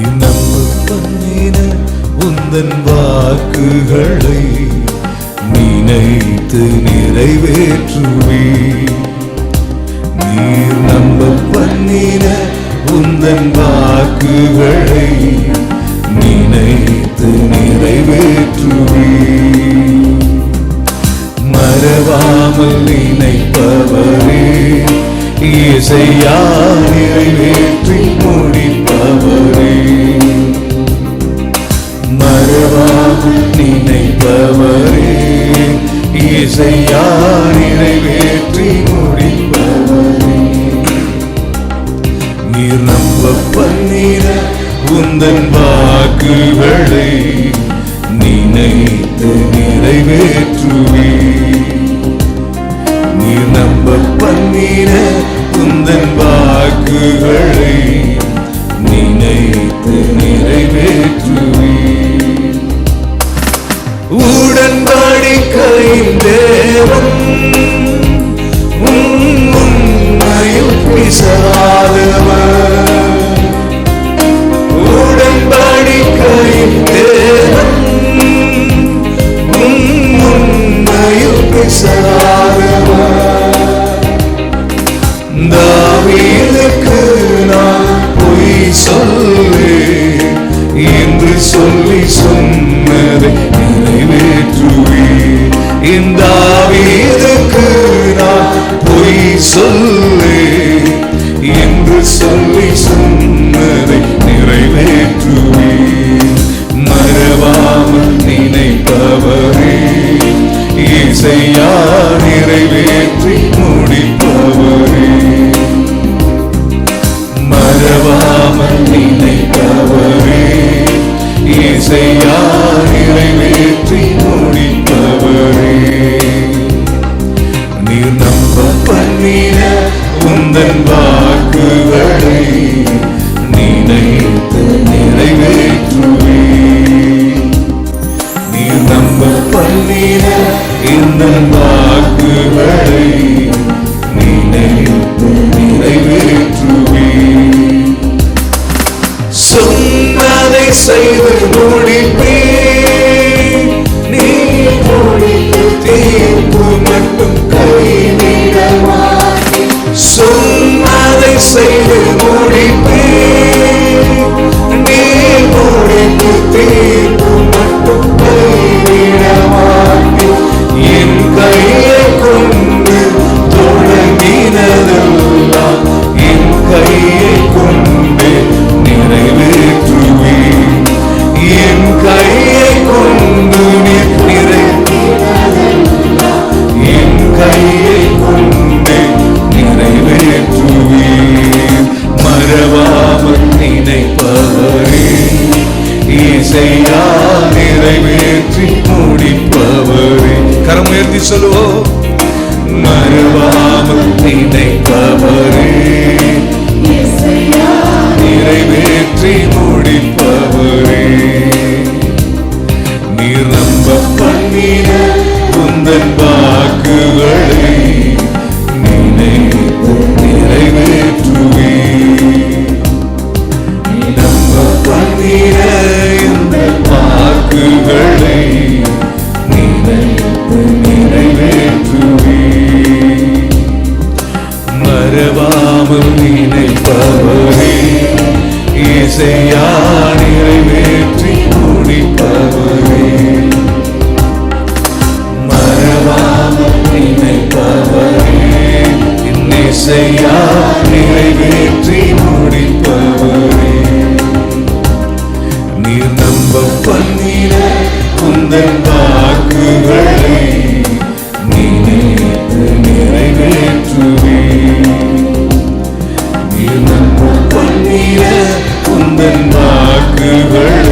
நீ பண்ணின உந்தன் வாக்குகளை நினைத்து நிறைவேற்றுவே நீர் நம்ப பண்ணின உந்தன் வாக்குகளை நினைத்து நிறைவேற்றுவே மறவாமல் நினைப்பவரே இசையா நிறைவேற்றி முன் நீர் உந்தன் வாக்குகளை நினைத்து நிறைவேற்றுவேன் இந்த வீதுக்கு நான் பொய் சொல்லி என்று சொல்லி சொன்னதை நிறைவேற்றுவே மறவாமல் நினைப்பவரே இசையா நிறைவேற்றி முடிப்பவரே மறவாமல் நினைப்பவரே இசையா நிறைவேற்றி உந்தன் வாக்குகளை நினைத்து நிறைவேற்றுவே நீர் நம்ப பண்ணின இந்த வாக்குகளை நினைத்து நிறைவேற்றுவே சொன்னதை செய்து முடிப்பே கரம் உயர்த்தி சொல்லுவோம் மறுவாமல் நினைப்பவரே. நிறைவேற்றி முடிப்பவரே. நீர் நம்ப பண்ணின மறவாமல் நினைப்பவரே இசையா Universe.